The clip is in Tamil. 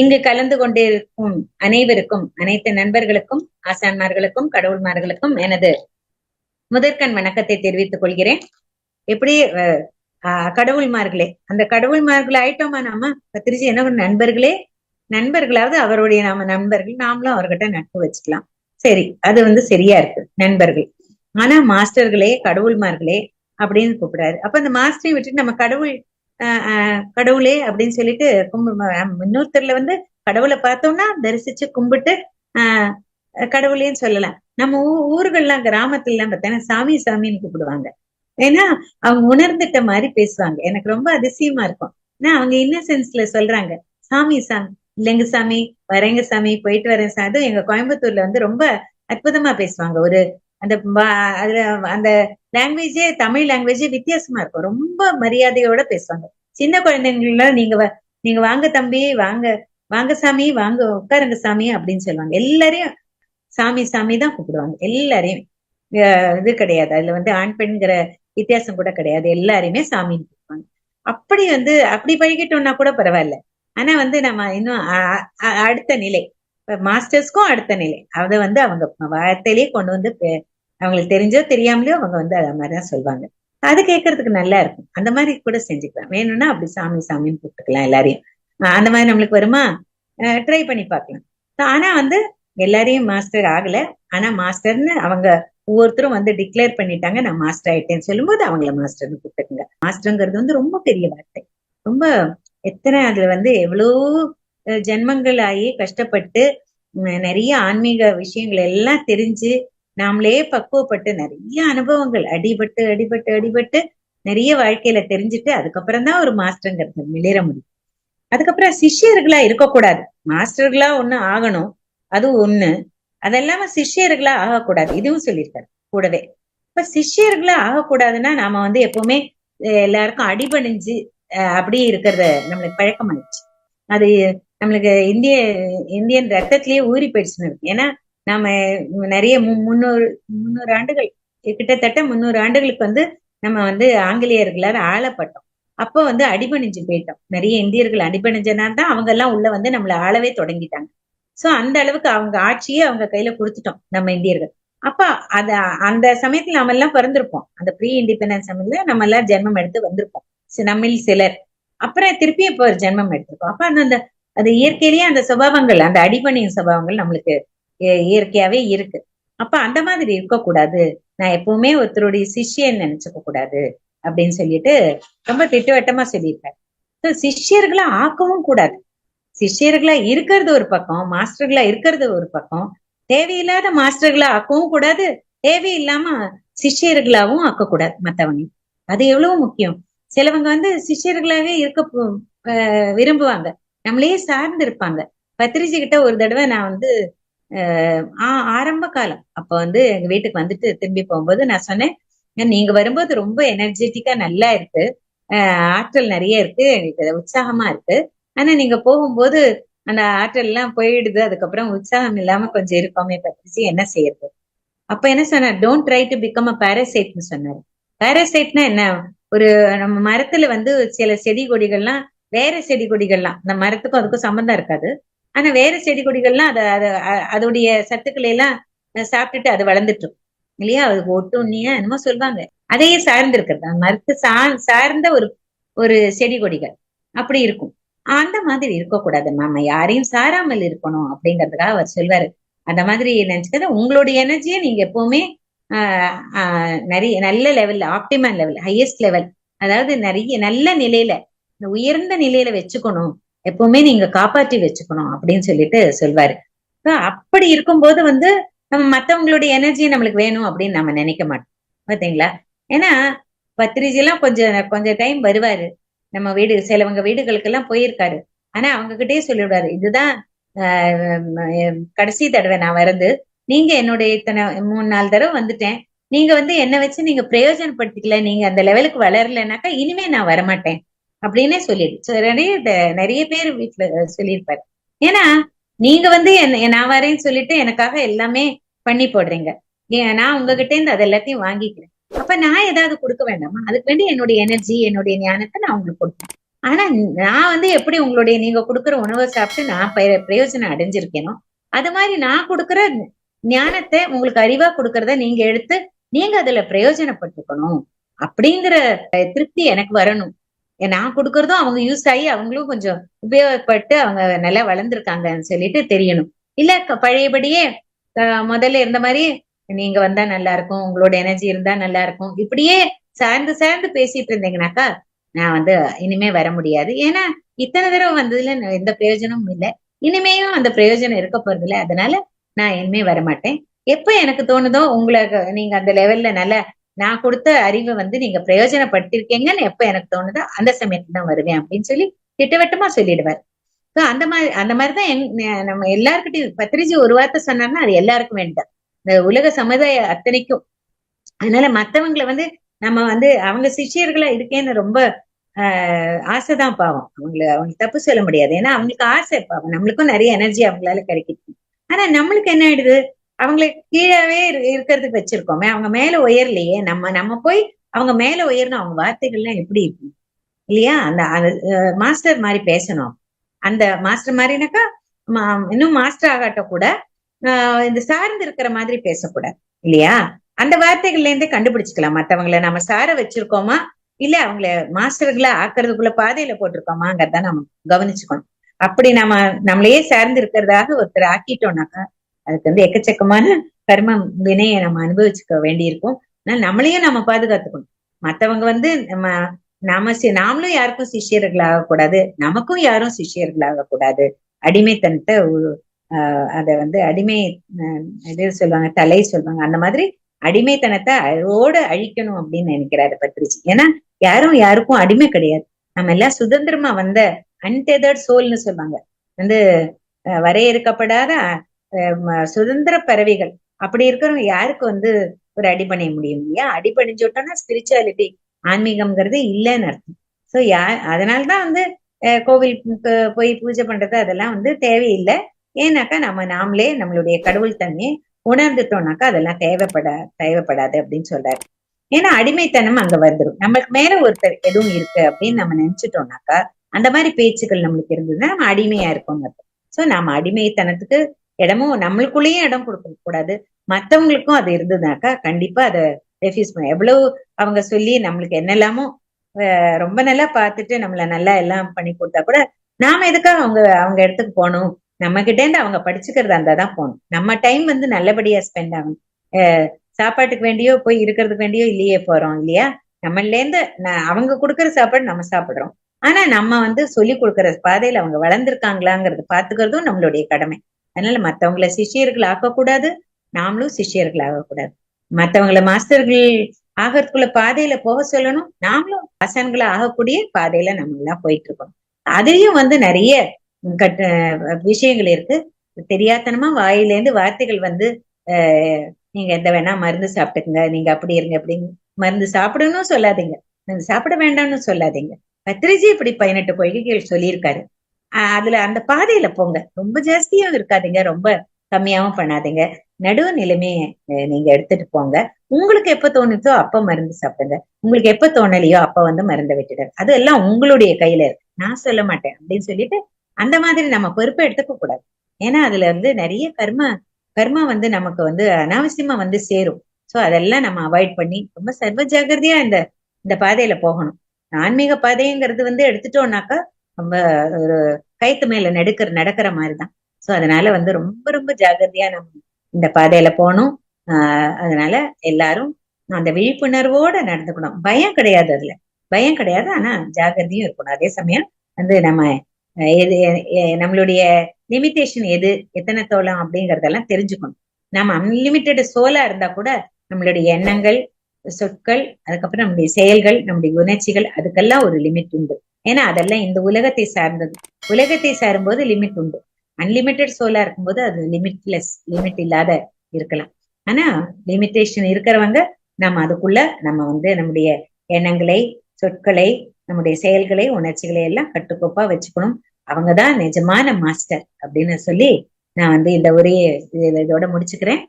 இங்கு கலந்து கொண்டிருக்கும் அனைவருக்கும் அனைத்து நண்பர்களுக்கும் ஆசான்மார்களுக்கும் கடவுள்மார்களுக்கும் எனது முதற்கண் வணக்கத்தை தெரிவித்துக் கொள்கிறேன். எப்படி கடவுள்மார்களே அந்த கடவுள்மார்கள் ஆயிட்டோமா நாம? பத்திரிச்சு என்ன நண்பர்களே? நண்பர்களாவது அவருடைய நாம நண்பர்கள். நாமளும் அவர்கிட்ட நட்பு வச்சுக்கலாம். சரி அது வந்து சரியா இருக்கு நண்பர்கள். ஆனா மாஸ்டர்களே கடவுள்மார்களே அப்படின்னு கூப்பிடாரு அப்ப அந்த மாஸ்டரை விட்டுட்டு நம்ம கடவுள் கடவுளே அப்படின்னு சொல்லிட்டு கும்பு இன்னொருத்தர்ல வந்து கடவுளை பார்த்தோம்னா தரிசிச்சு கும்பிட்டு ஆஹ் கடவுளேன்னு சொல்லலாம். நம்ம ஊ- ஊர்கள்லாம் கிராமத்துல எல்லாம் பார்த்தீங்கன்னா சாமி சாமின்னு கூப்பிடுவாங்க. ஏன்னா அவங்க உணர்ந்துட்ட மாதிரி பேசுவாங்க. எனக்கு ரொம்ப அதிசயமா இருக்கும். ஏன்னா அவங்க இன்னசென்ஸ்ல சொல்றாங்க. சாமி சாமி இல்லைங்க சாமி வரேங்க சாமி போயிட்டு வரேன் சாமி. அதுவும் எங்க கோயம்புத்தூர்ல வந்து ரொம்ப அற்புதமா பேசுவாங்க. ஒரு அந்த அதுல அந்த லாங்குவேஜே தமிழ் லாங்குவேஜே வித்தியாசமா இருக்கும். ரொம்ப மரியாதையோட பேசுவாங்க. சின்ன குழந்தைங்கள நீங்க வ- நீங்க வாங்க தம்பி வாங்க வாங்க சாமி வாங்க உட்காருங்க சாமி அப்படின்னு சொல்லுவாங்க. எல்லாரையும் சாமி சாமி தான் கூப்பிடுவாங்க. எல்லாரையும். அஹ் இது கிடையாது. அதுல வந்து ஆண் பெண்கிற வித்தியாசம் கூட கிடையாது. எல்லாரையுமே சாமின்னு கூப்பிடுவாங்க. அப்படி வந்து அப்படி பழகிட்டோம்னா கூட பரவாயில்ல. ஆனா வந்து நம்ம இன்னும் அடுத்த நிலை. மாஸ்டர்ஸ்க்கும் அடுத்த நிலை. அதை வந்து அவங்க வார்த்தையிலேயே கொண்டு வந்து அவங்களுக்கு தெரிஞ்சோ தெரியாமலையோ அவங்க வந்து அது மாதிரிதான் சொல்லுவாங்க அது கேட்கறதுக்கு நல்லா இருக்கும். அந்த மாதிரி கூட செஞ்சுக்கலாம். வேணும்னா அப்படி சாமி சாமின்னு கூப்பிட்டுக்கலாம் எல்லாரையும். அந்த மாதிரி நம்மளுக்கு வருமா? ட்ரை பண்ணி பார்க்கலாம். ஆனா வந்து எல்லாரையும் மாஸ்டர் ஆகல. ஆனா மாஸ்டர்னு அவங்க ஒவ்வொருத்தரும் வந்து டிக்ளேர் பண்ணிட்டாங்க நான் மாஸ்டர் ஆயிட்டேன்னு சொல்லும்போது அவங்கள மாஸ்டர்னு கூப்பிட்டுக்குங்க. மாஸ்டர்ங்கிறது வந்து ரொம்ப பெரிய வார்த்தை. ரொம்ப எத்தனை அதுல வந்து எவ்வளோ ஜென்மங்கள் ஆகி கஷ்டப்பட்டு நிறைய ஆன்மீக விஷயங்கள் எல்லாம் தெரிஞ்சு நாமளே பக்குவப்பட்டு நிறைய அனுபவங்கள் அடிபட்டு அடிபட்டு அடிபட்டு நிறைய வாழ்க்கையில தெரிஞ்சுட்டு அதுக்கப்புறம் தான் ஒரு மாஸ்டர்ங்கிறது மிளிர முடியும். அதுக்கப்புறம் சிஷ்யர்களா இருக்கக்கூடாது. மாஸ்டர்களா ஒண்ணு ஆகணும். அது ஒண்ணு. அதெல்லாம சிஷ்யர்களா ஆகக்கூடாது. இதுவும் சொல்லியிருக்காரு கூடவே. இப்ப சிஷ்யர்களா ஆகக்கூடாதுன்னா நாம வந்து எப்பவுமே எல்லாருக்கும் அடிபணிஞ்சு அப்படி அப்படியே இருக்கிறத நம்மளுக்கு பழக்கமாயிடுச்சு. அது நம்மளுக்கு இந்திய இந்தியன் ரத்தத்திலேயே ஊறி போயிடுச்சுன்னு இருக்கு ஏன்னா நாம நிறைய மு- முன்னூறு முந்நூறு ஆண்டுகள் கிட்டத்தட்ட முன்னூறு ஆண்டுகளுக்கு வந்து நம்ம வந்து ஆங்கிலேயர்களால் ஆளப்பட்டோம். அப்போ வந்து அடிபணிஞ்சு போயிட்டோம். நிறைய இந்தியர்கள் அடிபணிஞ்சனால தான் அவங்க எல்லாம் உள்ள வந்து நம்மளை ஆளவே தொடங்கிட்டாங்க. சோ அந்த அளவுக்கு அவங்க ஆட்சியே அவங்க கையில கொடுத்துட்டோம் நம்ம இந்தியர்கள். அப்ப அத அந்த சமயத்துல நம்ம எல்லாம் பிறந்திருப்போம். அந்த ப்ரீ இண்டிபெண்டன்ஸ் சமயத்துல நம்ம எல்லாம் ஜென்மம் எடுத்து வந்திருப்போம். நம்மில் சிலர். அப்புறம் திருப்பி இப்போ ஒரு ஜென்மம் எடுத்திருக்கோம். அப்ப அந்த அந்த அது இயற்கையிலேயே அந்த சுபாவங்கள் அந்த அடிபணியின் சுபாவங்கள் நம்மளுக்கு இயற்கையாவே இருக்கு. அப்ப அந்த மாதிரி இருக்கக்கூடாது. நான் எப்பவுமே ஒருத்தருடைய சிஷ்யன்னு நினைச்சுக்க கூடாது அப்படின்னு சொல்லிட்டு ரொம்ப திட்டவட்டமா சொல்லியிருக்காரு. சிஷ்யர்களா ஆக்கவும் கூடாது. சிஷ்யர்களா இருக்கிறது ஒரு பக்கம் மாஸ்டர்களா இருக்கிறது ஒரு பக்கம். தேவையில்லாத மாஸ்டர்களா ஆக்கவும் கூடாது. தேவையில்லாம சிஷ்யர்களாவும் ஆக்கக்கூடாது மத்தவங்க. அது எவ்வளவு முக்கியம்? சிலவங்க வந்து சிஷ்யர்களாவே இருக்க அஹ் விரும்புவாங்க. நம்மளையே சார்ந்து இருப்பாங்க. பத்திரிஜி கிட்ட ஒரு தடவை நான் வந்து ஆரம்ப காலம். அப்ப வந்து எங்க வீட்டுக்கு வந்துட்டு திரும்பி போகும்போது நான் சொன்னேன் நீங்க வரும்போது ரொம்ப எனர்ஜெட்டிக்கா நல்லா இருக்கு. அஹ் ஆற்றல் நிறைய இருக்கு. எனக்கு உற்சாகமா இருக்கு. ஆனா நீங்க போகும்போது அந்த ஆற்றல் எல்லாம் போயிடுது. அதுக்கப்புறம் உற்சாகம் இல்லாம கொஞ்சம் இருக்கோமே பற்றிச்சு என்ன செய்யறது? அப்ப என்ன சொன்னார்? Don't try to become a பேரசைட்னு சொன்னாரு. பேரசைட்னா என்ன? ஒரு நம்ம மரத்துல வந்து சில செடி கொடிகள்லாம் வேற செடி கொடிகள்லாம் இந்த மரத்துக்கும் அதுக்கும் சம்மந்தம் இருக்காது. ஆனா வேற செடி கொடிகள்லாம் அதை அதை அதோடைய சத்துக்களை எல்லாம் சாப்பிட்டுட்டு அது வளர்ந்துட்டு இருக்கும். இல்லையா? அது ஒட்டுண்ணியா என்னமோ சொல்லுவாங்க அதையே சார்ந்து இருக்கிறது அந்த சா சார்ந்த ஒரு ஒரு செடி கொடிகள் அப்படி இருக்கும். அந்த மாதிரி இருக்கக்கூடாது நம்ம யாரையும் சாராமல் இருக்கணும் அப்படிங்கிறதுக்காக அவர் சொல்வாரு. அந்த மாதிரி நினைச்சுக்கிறது உங்களுடைய எனர்ஜியை நீங்க எப்பவுமே நிறைய நல்ல லெவல்ல ஆப்டிமல் லெவல் ஹையஸ்ட் லெவல் அதாவது நிறைய நல்ல நிலையில இந்த உயர்ந்த நிலையில வச்சுக்கணும். எப்பவுமே நீங்க காப்பாற்றி வச்சுக்கணும் அப்படின்னு சொல்லிட்டு சொல்வாரு. அப்படி இருக்கும்போது வந்து நம்ம மத்தவங்களுடைய எனர்ஜி நம்மளுக்கு வேணும் அப்படின்னு நம்ம நினைக்க மாட்டோம். பாத்தீங்களா? ஏன்னா பத்திரிஜி எல்லாம் கொஞ்சம் கொஞ்சம் டைம் வருவாரு. நம்ம வீடு சிலவங்க வீடுகளுக்கு எல்லாம் போயிருக்காரு. ஆனா அவங்க கிட்டே சொல்லிவிடுவாரு இதுதான் கடைசி தடவை நான் வரது நீங்க என்னுடைய இத்தனை மூணு நாலு தடவை வந்துட்டேன். நீங்க வந்து என்ன வச்சு நீங்க பிரயோஜனப்படுத்திக்கல. நீங்க அந்த லெவலுக்கு வளரலைனாக்கா இனிமே நான் வரமாட்டேன். அப்படின்னே சொல்லிடு. நிறைய நிறைய பேர் வீட்டுல சொல்லியிருப்பாரு. ஏன்னா நீங்க வந்து என்ன நான் வரேன்னு சொல்லிட்டு எனக்காக எல்லாமே பண்ணி போடுறீங்க. நான் உங்ககிட்ட இருந்து அது எல்லாத்தையும் வாங்கிக்கிறேன். அப்ப நான் ஏதாவது கொடுக்க வேண்டாமா? அதுக்கு வேண்டி என்னுடைய எனர்ஜி என்னுடைய ஞானத்தை நான் உங்களுக்கு கொடுப்பேன். ஆனா நான் வந்து எப்படி உங்களுடைய நீங்க கொடுக்குற உணவை சாப்பிட்டு நான் பிரயோஜனம் அடைஞ்சிருக்கேனோ அது மாதிரி நான் கொடுக்குற ஞானத்தை உங்களுக்கு அறிவா கொடுக்கறத நீங்க எடுத்து நீங்க அதுல பிரயோஜனப்பட்டுக்கணும். அப்படிங்கிற திருப்தி எனக்கு வரணும். நான் கொடுக்கறதும் அவங்க யூஸ் ஆகி அவங்களும் கொஞ்சம் உபயோகப்பட்டு அவங்க நல்லா வளர்ந்துருக்காங்கன்னு சொல்லிட்டு தெரியணும். இல்ல பழையபடியே முதல்ல இருந்த மாதிரி நீங்க வந்தா நல்லா இருக்கும் உங்களோட எனர்ஜி இருந்தா நல்லா இருக்கும். இப்படியே சார்ந்து சார்ந்து பேசிட்டு இருந்தீங்கன்னாக்கா நான் வந்து இனிமே வர முடியாது. ஏன்னா இத்தனை தடவை வந்ததுல எந்த பிரயோஜனமும் இல்லை. இனிமேயும் அந்த பிரயோஜனம் இருக்க போறது இல்லை அதனால நான் இனிமே வர மாட்டேன் எப்ப எனக்கு தோணுதோ உங்களை நீங்க அந்த லெவல்ல நல்லா நான் கொடுத்த அறிவை வந்து நீங்க பிரயோஜனப்படுத்திருக்கீங்கன்னு எப்ப எனக்கு தோணுதோ அந்த சமயத்துல தான் வருவேன் அப்படின்னு சொல்லி திட்டவட்டமா சொல்லிடுவார். So அந்த மாதிரி அந்த மாதிரிதான் எங்- நம்ம எல்லாருக்கிட்டையும் பத்திரிஜி ஒரு வார்த்தை சொன்னார்னா அது எல்லாருக்கும் வேண்டாம் இந்த உலக சமுதாய அத்தனைக்கும். அதனால மத்தவங்களை வந்து நம்ம வந்து அவங்க சிஷியர்களா இருக்கேன்னு ரொம்ப ஆஹ் ஆசைதான் பாவம். அவங்களை அவங்களுக்கு தப்பு சொல்ல முடியாது. ஏன்னா அவங்களுக்கு ஆசை பாவம். நம்மளுக்கும் நிறைய எனர்ஜி அவங்களால கிடைக்குது. ஆனா நம்மளுக்கு என்ன ஆயிடுது? அவங்களை கீழவே இருக்கிறதுக்கு வச்சிருக்கோமே. அவங்க மேல உயரலையே நம்ம நம்ம போய் அவங்க மேல உயரணும் அவங்க வார்த்தைகள்லாம் எப்படி இருக்கும்? இல்லையா? அந்த மாஸ்டர் மாதிரி பேசணும். அந்த மாஸ்டர் மாதிரினாக்கா இன்னும் மாஸ்டர் ஆகாட்ட கூட ஆஹ் இந்த சார்ந்து இருக்கிற மாதிரி பேசக்கூடாது. இல்லையா? அந்த வார்த்தைகள்ல இருந்தே கண்டுபிடிச்சுக்கலாம். மத்தவங்கள நம்ம சார வச்சிருக்கோமா? இல்ல அவங்கள மாஸ்டர்களா ஆக்குறதுக்குள்ள பாதையில போட்டிருக்கோமாங்கிறத நம்ம கவனிச்சுக்கணும். அப்படி நம்ம நம்மளையே சார்ந்து இருக்கிறதாக ஒருத்தர் ஆக்கிட்டோம்னாக்கா அதுக்கு வந்து எக்கச்சக்கமான கர்ம வினையை நம்ம அனுபவிச்சுக்க வேண்டியிருக்கும். ஆனா நம்மளையும் நம்ம பாதுகாத்துக்கணும். மத்தவங்க வந்து நம்ம நாம நாமளும் யாருக்கும் சிஷ்யர்கள் ஆகக்கூடாது நமக்கும் யாரும் சிஷ்யர்கள் ஆகக்கூடாது அடிமைத்தனத்தை அதை ஆஹ் வந்து அடிமை இது சொல்லுவாங்க தலை சொல்லுவாங்க. அந்த மாதிரி அடிமைத்தனத்தை அதோட அழிக்கணும் அப்படின்னு நினைக்கிறாரு பத்ரிஜி. ஏன்னா யாரும் யாருக்கும் அடிமை கிடையாது. நம்ம எல்லாம் சுதந்திரமா வந்த அன்டெதர்ட் சோல்னு சொல்லுவாங்க. வந்து வரையறுக்கப்படாத சுதந்திர பறவைகள். அப்படி இருக்கிறவங்க யாருக்கு வந்து ஒரு அடிபணிய முடியும் இல்லையா? அடிபணிஞ்சுட்டோம்னா ஸ்பிரிச்சுவாலிட்டி ஆன்மீகம்ங்கிறது இல்லைன்னு அர்த்தம். சோ யா அதனால்தான் வந்து அஹ், கோவிலுக்கு போய் பூஜை பண்றது அதெல்லாம் வந்து தேவையில்லை. ஏன்னாக்கா நம்ம நாமளே நம்மளுடைய கடவுள் தன்மையை உணர்ந்துட்டோம்னாக்கா அதெல்லாம் தேவைப்பட தேவைப்படாது அப்படின்னு சொல்றாரு. ஏன்னா அடிமைத்தனம் அங்க வந்துடும் நம்மளுக்கு மேல ஒருத்தர் எதுவும் இருக்கு அப்படின்னு நம்ம நினைச்சிட்டோம்னாக்கா அந்த மாதிரி பேச்சுக்கள் நம்மளுக்கு இருந்ததுன்னா நம்ம அடிமையா இருக்கோம் சோ நாம அடிமைத்தனத்துக்கு இடமும் நம்மளுக்குள்ளேயும் இடம் கொடுக்க கூடாது. மத்தவங்களுக்கும் அது இருந்ததுனாக்கா கண்டிப்பா அதை ரெஃப்யூஸ் பண்ண எவ்வளவு அவங்க சொல்லி நம்மளுக்கு என்னெல்லாமோ அஹ் ரொம்ப நல்லா பார்த்துட்டு நம்மள நல்லா எல்லாம் பண்ணி கொடுத்தா கூட நாம எதுக்காக அவங்க அவங்க இடத்துக்கு போகணும்? நம்ம கிட்ட இருந்து அவங்க படிச்சுக்கிறதா இருந்தா தான் போகணும். நம்ம டைம் வந்து நல்லபடியா ஸ்பெண்ட் ஆகணும். சாப்பாட்டுக்கு வேண்டியோ போய் இருக்கிறதுக்கு வேண்டியோ இல்லையே போறோம் இல்லையா? நம்மள இருந்து அவங்க கொடுக்குற சாப்பாடு நம்ம சாப்பிடுறோம். ஆனா நம்ம வந்து சொல்லி கொடுக்கற பாதையில அவங்க வளர்ந்துருக்காங்களாங்கிறது பாத்துக்கிறதும் நம்மளுடைய கடமை. அதனால மத்தவங்கள சிஷ்யர்கள் ஆக்கக்கூடாது நாமளும் சிஷ்யர்கள் ஆகக்கூடாது. மற்றவங்களை மாஸ்டர்கள் ஆகிறதுக்குள்ள பாதையில போக சொல்லணும் நாமளும் ஆசான்களா ஆகக்கூடிய பாதையில நம்ம எல்லாம் போயிட்டு இருக்கோம் அதுலயும் வந்து நிறைய கட்ட விஷயங்கள் இருக்கு. தெரியாத்தனமா வாயிலேருந்து வார்த்தைகள் வந்து நீங்க எந்த வேணா மருந்து சாப்பிட்டுக்குங்க நீங்க அப்படி இருங்க அப்படி மருந்து சாப்பிடணும் சொல்லாதீங்க. மருந்து சாப்பிட வேண்டாம்னு சொல்லாதீங்க. பத்ரிஜி இப்படி பதினெட்டு கொள்கைகள் சொல்லியிருக்காரு. அதுல அந்த பாதையில போங்க. ரொம்ப ஜாஸ்தியாவும் இருக்காதீங்க. ரொம்ப கம்மியாவும் பண்ணாதீங்க. நடுவு நிலைமையை நீங்க எடுத்துட்டு போங்க. உங்களுக்கு எப்ப தோணுதோ அப்ப மருந்து சாப்பிடுங்க. உங்களுக்கு எப்ப தோணலையோ அப்ப வந்து மருந்தை விட்டுடுங்க. அது எல்லாம் உங்களுடைய கையில இருக்கு. நான் சொல்ல மாட்டேன் அப்படின்னு சொல்லிட்டு அந்த மாதிரி நம்ம பொறுப்பை எடுத்துக்க கூடாது. ஏன்னா அதுல இருந்து நிறைய கர்ம கர்மா வந்து நமக்கு வந்து அனாவசியமா வந்து சேரும். சோ அதெல்லாம் நம்ம அவாய்ட் பண்ணி ரொம்ப சர்வ ஜாகிரதையா இந்த இந்த பாதையில போகணும். ஆன்மீக பாதைங்கிறது வந்து எடுத்துட்டோம்னாக்கா ரொம்ப ஒரு கைத்து மேல நடுக்கிற நடக்கிற மாதிரிதான். சோ அதனால வந்து ரொம்ப ரொம்ப ஜாகிரதையா நம்ம இந்த பாதையில போகணும். ஆஹ் அதனால எல்லாரும் அந்த விழிப்புணர்வோட நடந்துக்கணும். பயம் கிடையாது அதுல. பயம் கிடையாது ஆனா ஜாகிரதையும் இருக்கணும். அதே சமயம் வந்து நம்ம அஹ், எது நம்மளுடைய லிமிட்டேஷன் எது எத்தனை தோலம் அப்படிங்கறதெல்லாம் தெரிஞ்சுக்கணும். நம்ம அன்லிமிட்டெட் சோலா இருந்தா கூட நம்மளுடைய எண்ணங்கள் சொற்கள் அதுக்கப்புறம் நம்முடைய செயல்கள் நம்முடைய உணர்ச்சிகள் அதுக்கெல்லாம் ஒரு லிமிட் உண்டு. ஏன்னா அதெல்லாம் இந்த உலகத்தை சார்ந்தது. உலகத்தை சாரும்போது லிமிட் உண்டு. அன்லிமிட்டெட் சோலா இருக்கும்போது அது லிமிட்லெஸ் லிமிட் இல்லாத இருக்கலாம். ஆனா லிமிட்டேஷன் இருக்கிறவங்க நம்ம அதுக்குள்ள நம்ம வந்து நம்முடைய எண்ணங்களை சொற்களை நம்முடைய செயல்களை உணர்ச்சிகளை எல்லாம் கட்டுக்கோப்பா வச்சுக்கணும். அவங்கதான் நிஜமான மாஸ்டர் அப்படின்னு சொல்லி நான் வந்து இந்த ஒரே இதோட முடிச்சுக்கிறேன்.